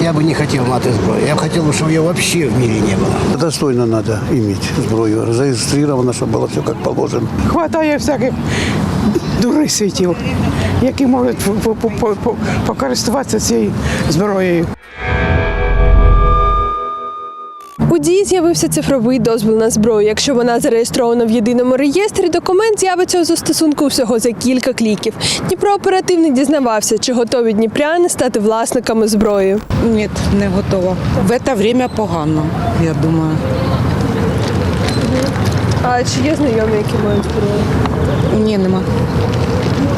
Я бы не хотел мати зброю. Я бы хотел, чтобы ее вообще в мире не было. Достойно надо иметь зброю. Зареєстровано, щоб було все як положено. Хватає всяких дурисвітів, які можуть по- по- по- по- покористуватися цією зброєю. У дії з'явився цифровий дозвіл на зброю. Якщо вона зареєстрована в єдиному реєстрі, документ з'явиться у застосунку всього за кілька кліків. Дніпро оперативник дізнавався, чи готові дніпряни стати власниками зброї. Ні, не готова. В це время погано, я думаю. А чи є знайомі, які мають зброю? Ні, нема.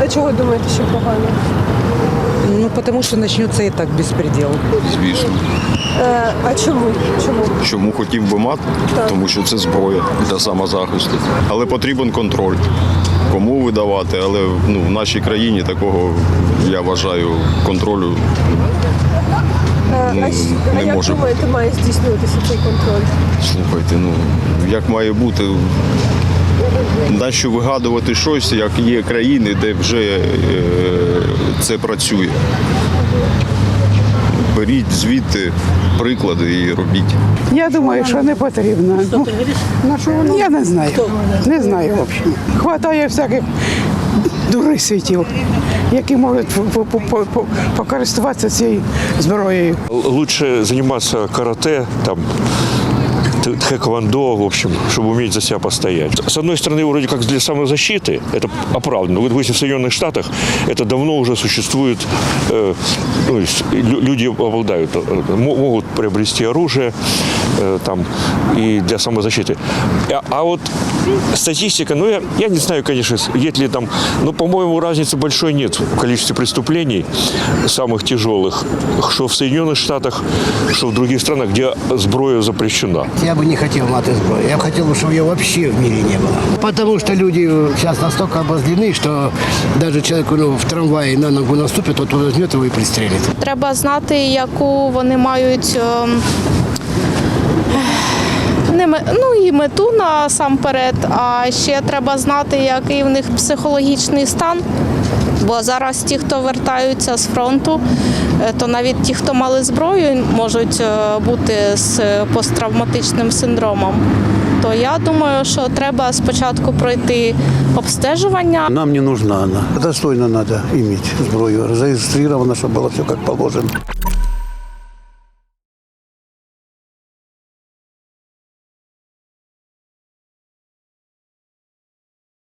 А чого думаєте, що погано? Ну, тому що почнеться і так безпреділ. Звісно. Е, а чому? Чому? Чому хотів би мати? Тому що це зброя для самозахисту. Але потрібен контроль. Кому видавати, але ну, в нашій країні такого, я вважаю, контролю Е, Ну, а, а не як може думаєте, має здійснюватися цей контроль? Слухайте, ну як має бути. Нащо вигадувати щось, як є країни, де вже е, це працює. Беріть звідти приклади і робіть. Я думаю, що не потрібно. Ну, на що воно? Я не знаю. Не знаю взагалі. Хватає всяких дурисвітів, які можуть по- по- по- по- покористуватися цією зброєю. лучше заниматься карате, там, тхэквондо, в общем, чтобы уметь за себя постоять. С одной стороны, вроде как для самозащиты, это оправдано. Вот, допустим, в Соединенных Штатах это давно уже существует, э, ну, люди обладают, э, мо- могут приобрести оружие э, там, и для самозащиты. А, а вот статистика, ну, я, я не знаю, конечно, есть ли там, но, по-моему, разницы большой нет в количестве преступлений, самых тяжелых, что в Соединенных Штатах, что в других странах, где зброя запрещена. Я бы не хотел мати зброю. Я бы хотел, чтобы ее вообще в мире не было. Потому что люди сейчас настолько обозлены, что даже человеку ну, в трамвае на ногу наступит, тот возьмет его и пристрелит. Треба знати, яку вони мають ем, не ме- ну і мету насамперед, а ще треба знати, який в них психологічний стан. Бо зараз ті, хто вертаються з фронту, е, то навіть ті, хто мали зброю, можуть е, бути з посттравматичним синдромом. То я думаю, що треба спочатку пройти обстежування. Нам не нужна вона. Достойно треба мати зброю. Зареєстровано, щоб було все як положено.